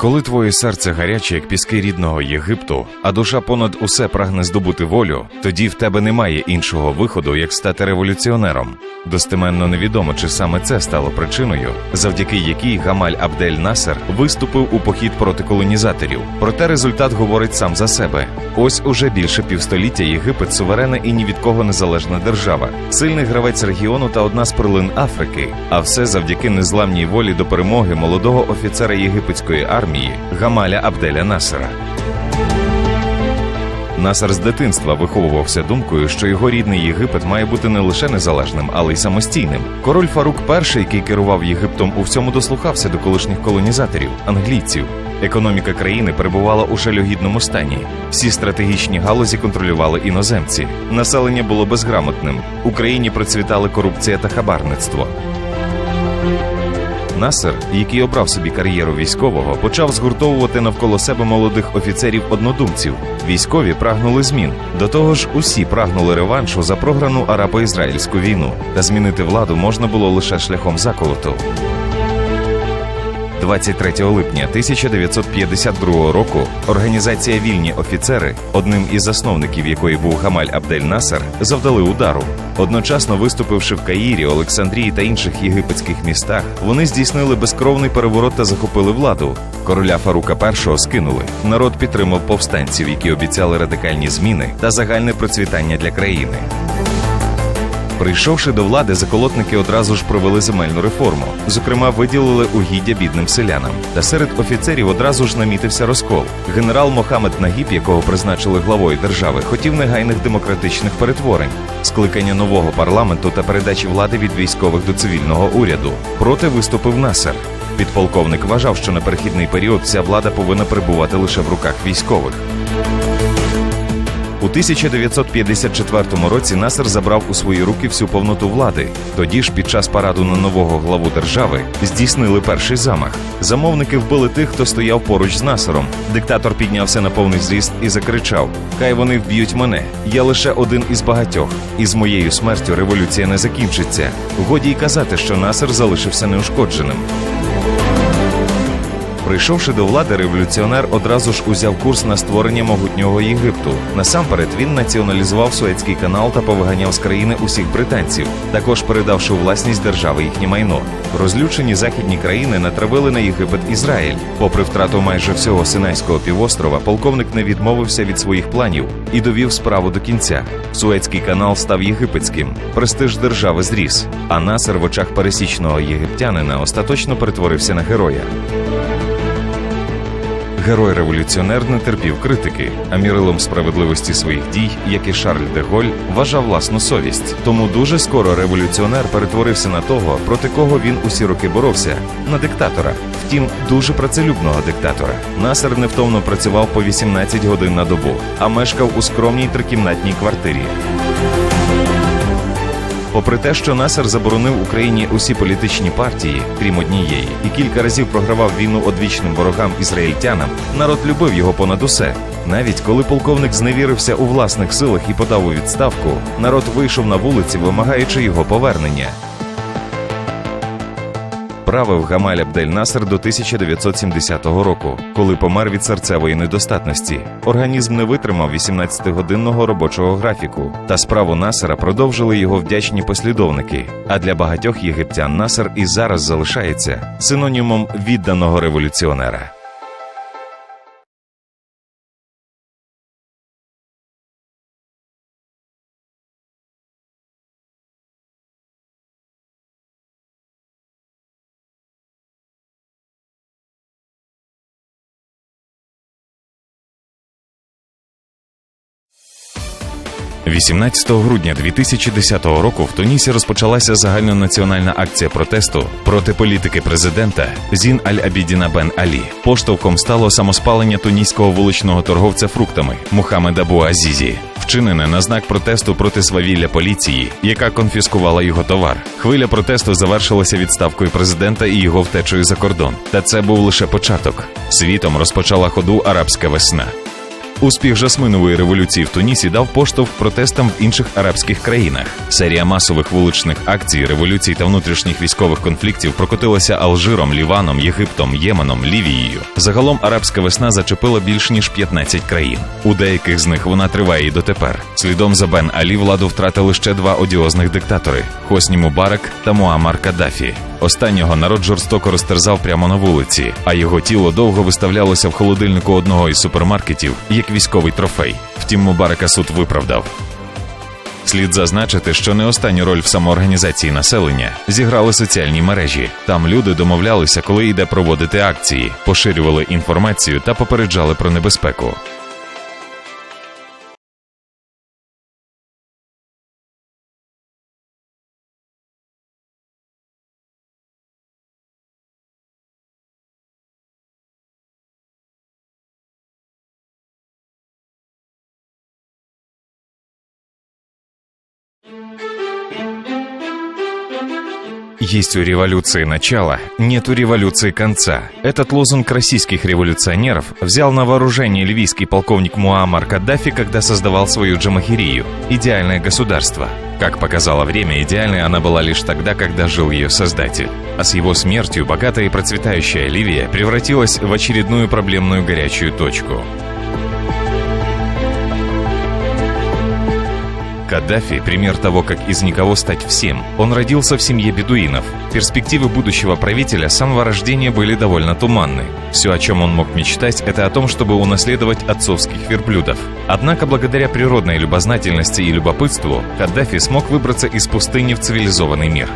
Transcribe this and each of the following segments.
Коли твоє серце гаряче, як піски рідного Єгипту, а душа понад усе прагне здобути волю, тоді в тебе немає іншого виходу, як стати революціонером. Достеменно невідомо, чи саме це стало причиною, завдяки якій Гамаль Абдель Насер виступив у похід проти колонізаторів. Проте результат говорить сам за себе. Ось уже більше півстоліття Єгипет суверенна і ні від кого незалежна держава, сильний гравець регіону та одна з перлин Африки. А все завдяки незламній волі до перемоги молодого офіцера єгипетської армії Гамаля Абделя Насера. Насер з дитинства виховувався думкою, що його рідний Єгипет має бути не лише незалежним, але й самостійним. Король Фарук І, який керував Єгиптом, у всьому дослухався до колишніх колонізаторів англійців. Економіка країни перебувала у шалюгідному стані. Всі стратегічні галузі контролювали іноземці. Населення було безграмотним. У країні процвітали корупція та хабарництво. Насер, який обрав собі кар'єру військового, почав згуртовувати навколо себе молодих офіцерів-однодумців. Військові прагнули змін. До того ж, усі прагнули реваншу за програну арабо-ізраїльську війну, та змінити владу можна було лише шляхом заколоту. 23 липня 1952 року організація Вільні офіцери, одним із засновників якої був Гамаль Абдель Насер, завдали удару. Одночасно виступивши в Каїрі, Олександрії та інших єгипетських містах, вони здійснили безкровний переворот та захопили владу. Короля Фарука І скинули. Народ підтримав повстанців, які обіцяли радикальні зміни та загальне процвітання для країни. Прийшовши до влади, заколотники одразу ж провели земельну реформу. Зокрема, виділили угіддя бідним селянам. Та серед офіцерів одразу ж намітився розкол. Генерал Мохамед Нагіб, якого призначили главою держави, хотів негайних демократичних перетворень, скликання нового парламенту та передачі влади від військових до цивільного уряду. Проти виступив Насер. Підполковник вважав, що на перехідний період вся влада повинна перебувати лише в руках військових. У 1954 році Насер забрав у свої руки всю повноту влади. Тоді ж, під час параду на нового главу держави, здійснили перший замах. Замовники вбили тих, хто стояв поруч з Насером. Диктатор піднявся на повний зріст і закричав: Хай вони вб'ють мене. Я лише один із багатьох. І з моєю смертю революція не закінчиться. Годі й казати, що Насер залишився неушкодженим. Прийшовши до влади, революціонер одразу ж узяв курс на створення могутнього Єгипту. Насамперед він націоналізував Суецький канал та повиганяв з країни усіх британців, також передавши у власність держави їхнє майно. Розлючені західні країни натравили на Єгипет Ізраїль. Попри втрату майже всього Синайського півострова, полковник не відмовився від своїх планів і довів справу до кінця. Суецький канал став єгипетським. Престиж держави зріс, а насер в очах пересічного єгиптянина остаточно перетворився на героя. Герой-революціонер не терпів критики, а мірилом справедливості своїх дій, як і Шарль де Голь, вважав власну совість. Тому дуже скоро революціонер перетворився на того, проти кого він усі роки боровся на диктатора. Втім, дуже працелюбного диктатора. Насер невтомно працював по 18 годин на добу, а мешкав у скромній трикімнатній квартирі. Попри те, що Насер заборонив Україні усі політичні партії, крім однієї, і кілька разів програвав війну одвічним ворогам ізраїльтянам, народ любив його понад усе. Навіть коли полковник зневірився у власних силах і подав у відставку, народ вийшов на вулиці, вимагаючи його повернення. Правив Гамаль Абдель Насер до 1970 року, коли помер від серцевої недостатності. Організм не витримав 18-годинного робочого графіку, та справу Насера продовжили його вдячні послідовники. А для багатьох єгиптян Насер і зараз залишається синонімом відданого революціонера. – 18 грудня 2010 року в Тунісі розпочалася загальнонаціональна акція протесту проти політики президента Зін Аль-Абідіна Бен Алі. Поштовхом стало самоспалення тунійського вуличного торговця фруктами Мухаммеда Буазізі, вчинене на знак протесту проти свавілля поліції, яка конфіскувала його товар. Хвиля протесту завершилася відставкою президента і його втечею за кордон. Та це був лише початок. Світом розпочала ходу арабська весна. Успіх жасминової революції в Тунісі дав поштовх протестам в інших арабських країнах. Серія масових вуличних акцій, революцій та внутрішніх військових конфліктів прокотилася Алжиром, Ліваном, Єгиптом, Єменом, Лівією. Загалом арабська весна зачепила більш ніж 15 країн. У деяких з них вона триває і дотепер. Слідом за Бен Алі владу втратили ще два одіозних диктатори: Хосні Мубарак та Муаммар Каддафі. Останнього народ жорстоко розтерзав прямо на вулиці, а його тіло довго виставлялося в холодильнику одного із супермаркетів військовий трофей. Втім, Мубарака суд виправдав. Слід зазначити, що не останню роль в самоорганізації населення зіграли соціальні мережі. Там люди домовлялися, коли йде проводити акції, поширювали інформацію та попереджали про небезпеку. У революции начало, нет у революции конца. Этот лозунг российских революционеров взял на вооружение ливийский полковник Муаммар Каддафи, когда создавал свою Джамахирию – идеальное государство. Как показало время, идеальной она была лишь тогда, когда жил ее создатель. А с его смертью богатая и процветающая Ливия превратилась в очередную проблемную горячую точку. Каддафи – пример того, как из никого стать всем. Он родился в семье бедуинов. Перспективы будущего правителя с самого рождения были довольно туманны. Все, о чем он мог мечтать, это о том, чтобы унаследовать отцовских верблюдов. Однако, благодаря природной любознательности и любопытству, Каддафи смог выбраться из пустыни в цивилизованный мир.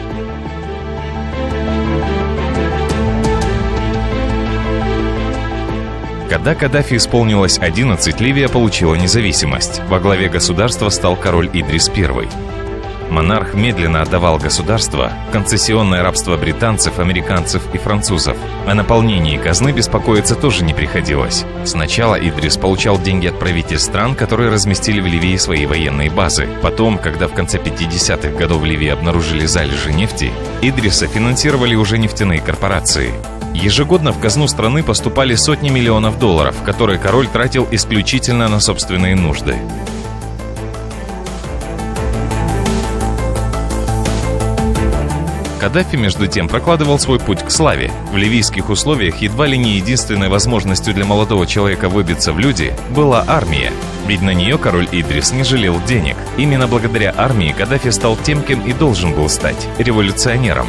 Когда Каддафи исполнилось 11, Ливия получила независимость. Во главе государства стал король Идрис I. Монарх медленно отдавал государство концессионное рабство британцев, американцев и французов. О наполнении казны беспокоиться тоже не приходилось. Сначала Идрис получал деньги от правительств стран, которые разместили в Ливии свои военные базы. Потом, когда в конце 50-х годов в Ливии обнаружили залежи нефти, Идриса финансировали уже нефтяные корпорации. Ежегодно в казну страны поступали сотни миллионов долларов, которые король тратил исключительно на собственные нужды. Каддафи, между тем, прокладывал свой путь к славе. В ливийских условиях едва ли не единственной возможностью для молодого человека выбиться в люди была армия. Ведь на нее король Идрис не жалел денег. Именно благодаря армии Каддафи стал тем, кем и должен был стать – революционером.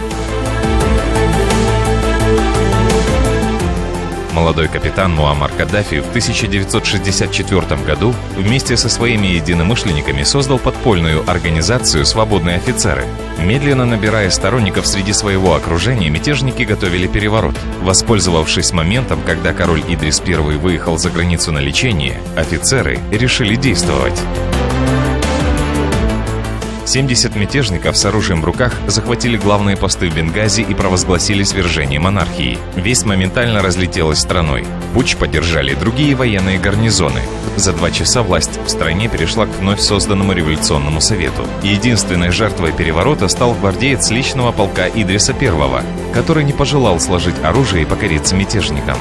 Молодой капитан Муаммар Каддафи в 1964 году вместе со своими единомышленниками создал подпольную организацию «Свободные офицеры». Медленно набирая сторонников среди своего окружения, мятежники готовили переворот. Воспользовавшись моментом, когда король Идрис I выехал за границу на лечение, офицеры решили действовать. 70 мятежников с оружием в руках захватили главные посты в Бенгази и провозгласили свержение монархии. Весть моментально разлетелась страной. Путч поддержали другие военные гарнизоны. За два часа власть в стране перешла к вновь созданному революционному совету. Единственной жертвой переворота стал гвардеец личного полка Идриса I, который не пожелал сложить оружие и покориться мятежникам.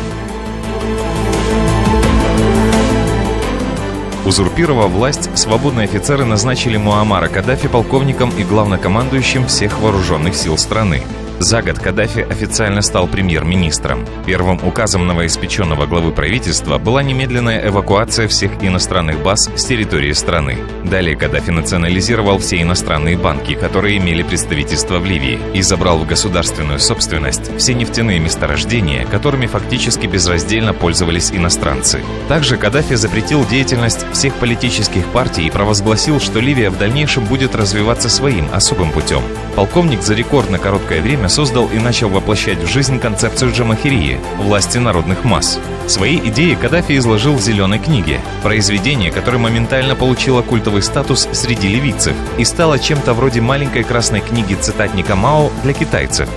Узурпировав власть, свободные офицеры назначили Муаммара Каддафи полковником и главнокомандующим всех вооруженных сил страны. За год Каддафи официально стал премьер-министром. Первым указом новоиспеченного главы правительства была немедленная эвакуация всех иностранных баз с территории страны. Далее Каддафи национализировал все иностранные банки, которые имели представительство в Ливии, и забрал в государственную собственность все нефтяные месторождения, которыми фактически безраздельно пользовались иностранцы. Также Каддафи запретил деятельность всех политических партий и провозгласил, что Ливия в дальнейшем будет развиваться своим особым путем. Полковник за рекордно короткое время создал и начал воплощать в жизнь концепцию джамахирии – власти народных масс. Свои идеи Каддафи изложил в «Зеленой книге» – произведение, которое моментально получило культовый статус среди ливийцев и стало чем-то вроде маленькой красной книги цитатника Мао для китайцев.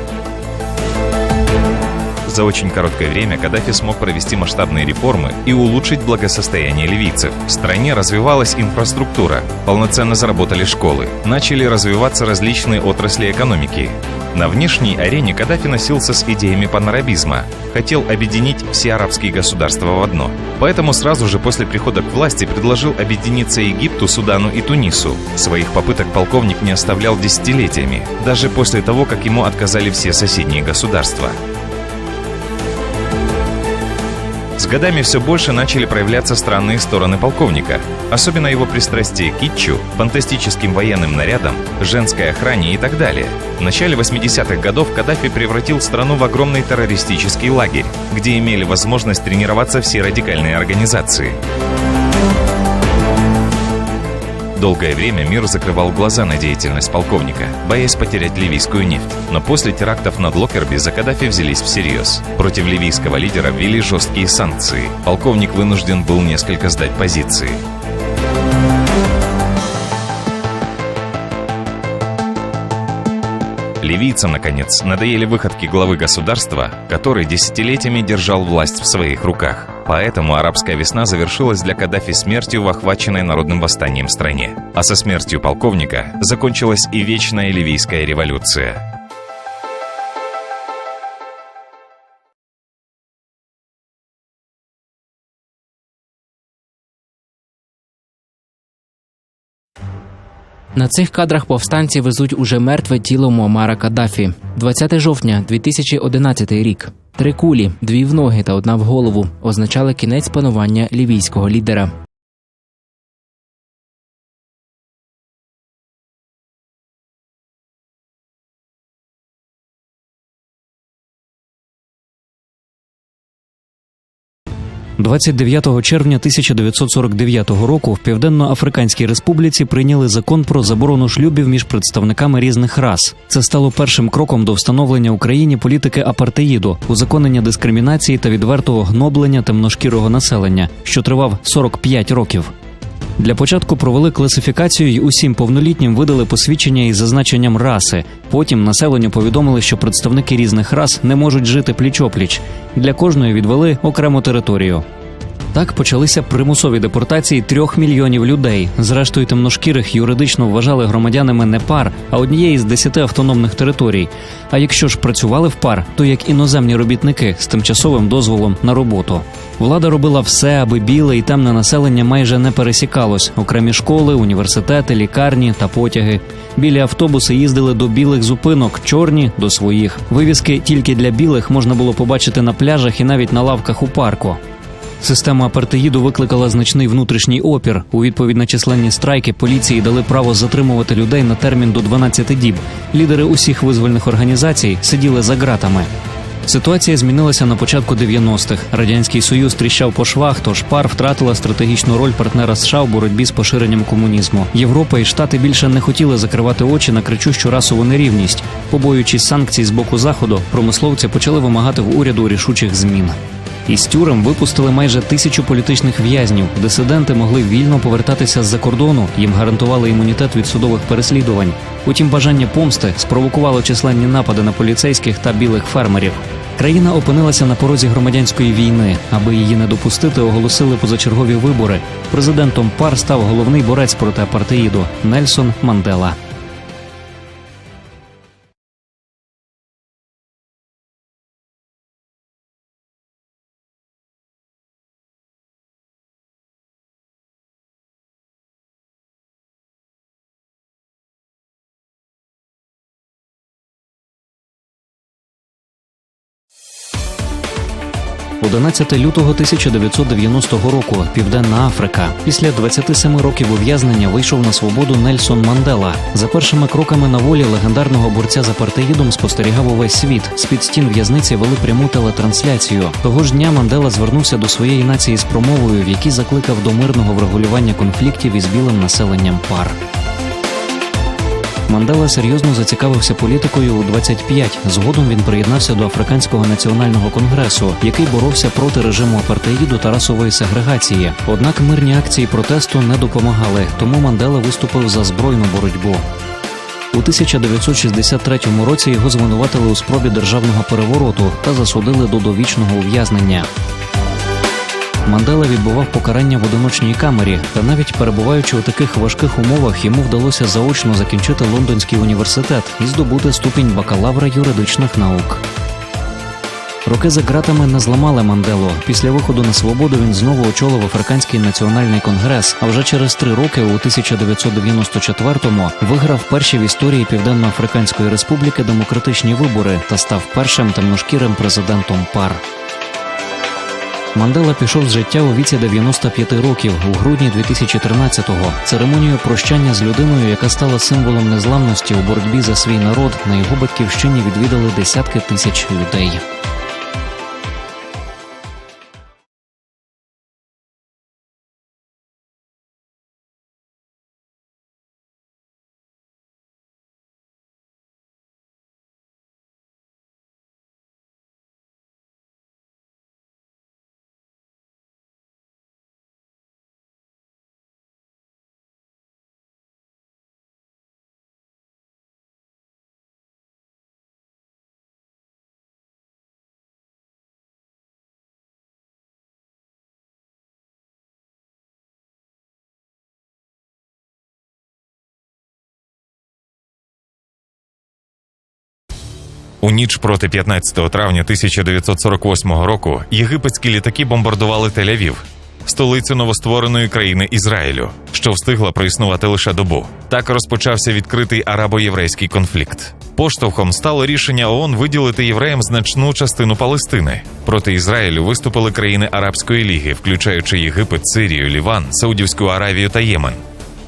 За очень короткое время Каддафи смог провести масштабные реформы и улучшить благосостояние ливийцев. В стране развивалась инфраструктура, полноценно заработали школы, начали развиваться различные отрасли экономики. На внешней арене Каддафи носился с идеями панарабизма, хотел объединить все арабские государства в одно. Поэтому сразу же после прихода к власти предложил объединиться Египту, Судану и Тунису. Своих попыток полковник не оставлял десятилетиями, даже после того, как ему отказали все соседние государства. Годами все больше начали проявляться странные стороны полковника, особенно его пристрастие к китчу, фантастическим военным нарядам, женской охране и так далее. В начале 80-х годов Каддафи превратил страну в огромный террористический лагерь, где имели возможность тренироваться все радикальные организации. Долгое время мир закрывал глаза на деятельность полковника, боясь потерять ливийскую нефть. Но после терактов над Локерби за Каддафи взялись всерьез. Против ливийского лидера ввели жесткие санкции. Полковник вынужден был несколько сдать позиции. Ливийцам, наконец, надоели выходки главы государства, который десятилетиями держал власть в своих руках. Поэтому арабская весна завершилась для Каддафи смертью в охваченной народным восстанием стране. А со смертью полковника закончилась и вечная ливийская революция. На цих кадрах повстанці везуть уже мертве тіло Муамара Каддафі. 20 жовтня 2011 рік. Три кулі, дві в ноги та одна в голову, означали кінець панування лівійського лідера. – 29 червня 1949 року в Південно-Африканській Республіці прийняли закон про заборону шлюбів між представниками різних рас. Це стало першим кроком до встановлення Україні політики апартеїду, узаконення дискримінації та відвертого гноблення темношкірого населення, що тривав 45 років. Для початку провели класифікацію і усім повнолітнім видали посвідчення із зазначенням раси. Потім населенню повідомили, що представники різних рас не можуть жити пліч-опліч. Для кожної відвели окрему територію. Так почалися примусові депортації трьох мільйонів людей. Зрештою, темношкірих юридично вважали громадянами не пар, а однієї з десяти автономних територій. А якщо ж працювали в пар, то як іноземні робітники з тимчасовим дозволом на роботу. Влада робила все, аби біле і темне населення майже не пересікалось. Окремі школи, університети, лікарні та потяги. Білі автобуси їздили до білих зупинок, чорні до своїх. Вивіски тільки для білих можна було побачити на пляжах і навіть на лавках у парку. Система апартеїду викликала значний внутрішній опір. У відповідь на численні страйки поліції дали право затримувати людей на термін до 12 діб. Лідери усіх визвольних організацій сиділи за ґратами. Ситуація змінилася на початку 90-х. Радянський Союз тріщав по швах, тож пар втратила стратегічну роль партнера США в боротьбі з поширенням комунізму. Європа і Штати більше не хотіли закривати очі на кричущу расову нерівність. Побоюючись санкцій з боку заходу, промисловці почали вимагати в уряду рішучих змін. Із тюрем випустили майже тисячу політичних в'язнів. Дисиденти могли вільно повертатися з-за кордону. Їм гарантували імунітет від судових переслідувань. Утім, бажання помсти спровокувало численні напади на поліцейських та білих фермерів. Країна опинилася на порозі громадянської війни. Аби її не допустити, оголосили позачергові вибори. Президентом пар став головний борець проти апартеїду Нельсон Мандела. – 11 лютого 1990 року. Південна Африка. Після 27 років ув'язнення вийшов на свободу Нельсон Мандела. За першими кроками на волі легендарного борця з апартеїдом спостерігав увесь світ. З під стін в'язниці вели пряму телетрансляцію. Того ж дня Мандела звернувся до своєї нації з промовою, в якій закликав до мирного врегулювання конфліктів із білим населенням пар. Мандела серйозно зацікавився політикою у 25. Згодом він приєднався до Африканського національного конгресу, який боровся проти режиму апартеїду та расової сегрегації. Однак мирні акції протесту не допомагали, тому Мандела виступив за збройну боротьбу. У 1963 році його звинуватили у спробі державного перевороту та засудили до довічного ув'язнення. Мандела відбував покарання в одиночній камері, та навіть перебуваючи у таких важких умовах, йому вдалося заочно закінчити Лондонський університет і здобути ступінь бакалавра юридичних наук. Роки за ґратами не зламали Манделу. Після виходу на свободу він знову очолив Африканський національний конгрес. А вже через три роки, у 1994-му, виграв перші в історії Південно-Африканської Республіки демократичні вибори та став першим темношкірим президентом пар. Мандела пішов з життя у віці 95 років у грудні 2013-го. Церемонію прощання з людиною, яка стала символом незламності у боротьбі за свій народ, на його батьківщині відвідали десятки тисяч людей. У ніч проти 15 травня 1948 року єгипетські літаки бомбардували Тель-Авів, столицю новоствореної країни Ізраїлю, що встигла проіснувати лише добу. Так розпочався відкритий арабо-єврейський конфлікт. Поштовхом стало рішення ООН виділити євреям значну частину Палестини. Проти Ізраїлю виступили країни Арабської ліги, включаючи Єгипет, Сирію, Ліван, Саудівську Аравію та Ємен.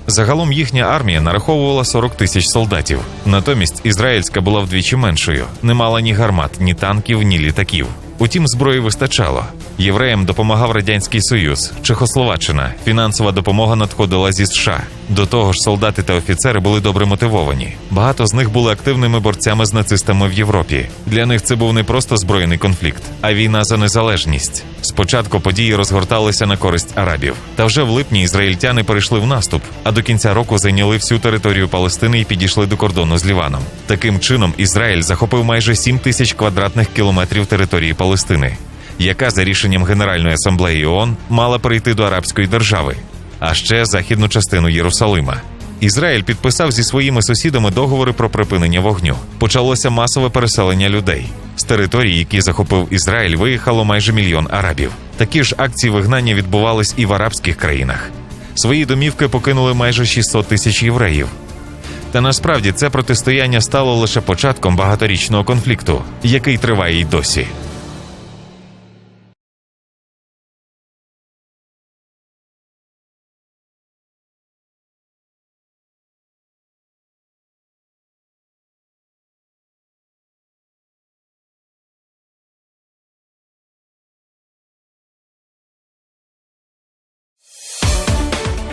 Загалом їхня армія нараховувала 40 тисяч солдатів. Натомість ізраїльська була вдвічі меншою, не мала ні гармат, ні танків, ні літаків. Утім, зброї вистачало. Євреям допомагав радянський союз, Чехословаччина. Фінансова допомога надходила зі США. До того ж, солдати та офіцери були добре мотивовані. Багато з них були активними борцями з нацистами в Європі. Для них це був не просто збройний конфлікт, а війна за незалежність. Спочатку події розгорталися на користь арабів. Та вже в липні ізраїльтяни перейшли в наступ, а до кінця року зайняли всю територію Палестини і підійшли до кордону з Ліваном. Таким чином, Ізраїль захопив майже 7 тисяч квадратних кілометрів території Палестини, яка за рішенням Генеральної асамблеї ООН мала перейти до арабської держави, а ще західну частину Єрусалима. Ізраїль підписав зі своїми сусідами договори про припинення вогню. Почалося масове переселення людей. З територій, які захопив Ізраїль, виїхало майже мільйон арабів. Такі ж акції вигнання відбувались і в арабських країнах. Свої домівки покинули майже 600 тисяч євреїв. Та насправді це протистояння стало лише початком багаторічного конфлікту, який триває й досі. –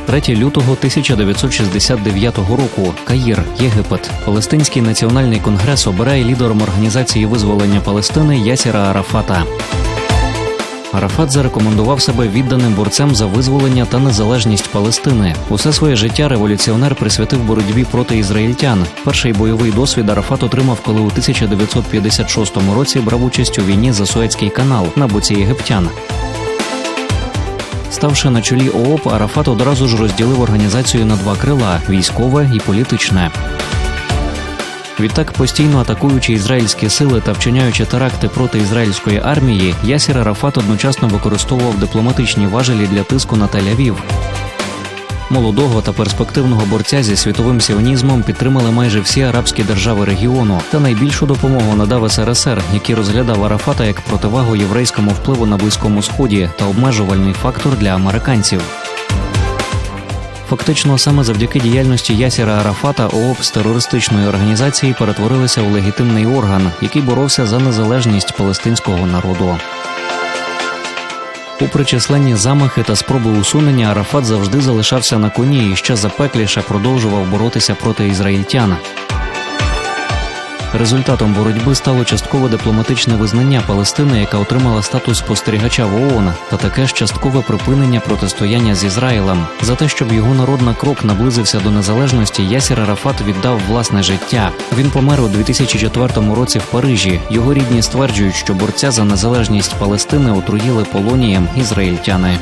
3 лютого 1969 року. Каїр, Єгипет. Палестинський національний конгрес обирає лідером організації визволення Палестини Ясіра Арафата. Арафат зарекомендував себе відданим борцем за визволення та незалежність Палестини. Усе своє життя революціонер присвятив боротьбі проти ізраїльтян. Перший бойовий досвід Арафат отримав, коли у 1956 році брав участь у війні за Суецький канал на боці єгиптян. Ставши на чолі ООП, Арафат одразу ж розділив організацію на два крила військове і політичне. Відтак, постійно атакуючи ізраїльські сили та вчиняючи теракти проти ізраїльської армії, Ясір Арафат одночасно використовував дипломатичні важелі для тиску на Тель-Авів. Молодого та перспективного борця зі світовим сіонізмом підтримали майже всі арабські держави регіону, та найбільшу допомогу надав СРСР, який розглядав Арафата як противагу єврейському впливу на близькому сході та обмежувальний фактор для американців. Фактично, саме завдяки діяльності Ясіра Арафата ООП з терористичної організації перетворилися у легітимний орган, який боровся за незалежність палестинського народу. Попри численні замахи та спроби усунення, Арафат завжди залишався на коні і ще запекліше продовжував боротися проти ізраїльтян. Результатом боротьби стало часткове дипломатичне визнання Палестини, яка отримала статус спостерігача в ООН, та таке ж часткове припинення протистояння з Ізраїлем. За те, щоб його народ на крок наблизився до незалежності, Ясір Арафат віддав власне життя. Він помер у 2004 році в Парижі. Його рідні стверджують, що борця за незалежність Палестини отруїли полонієм ізраїльтяни.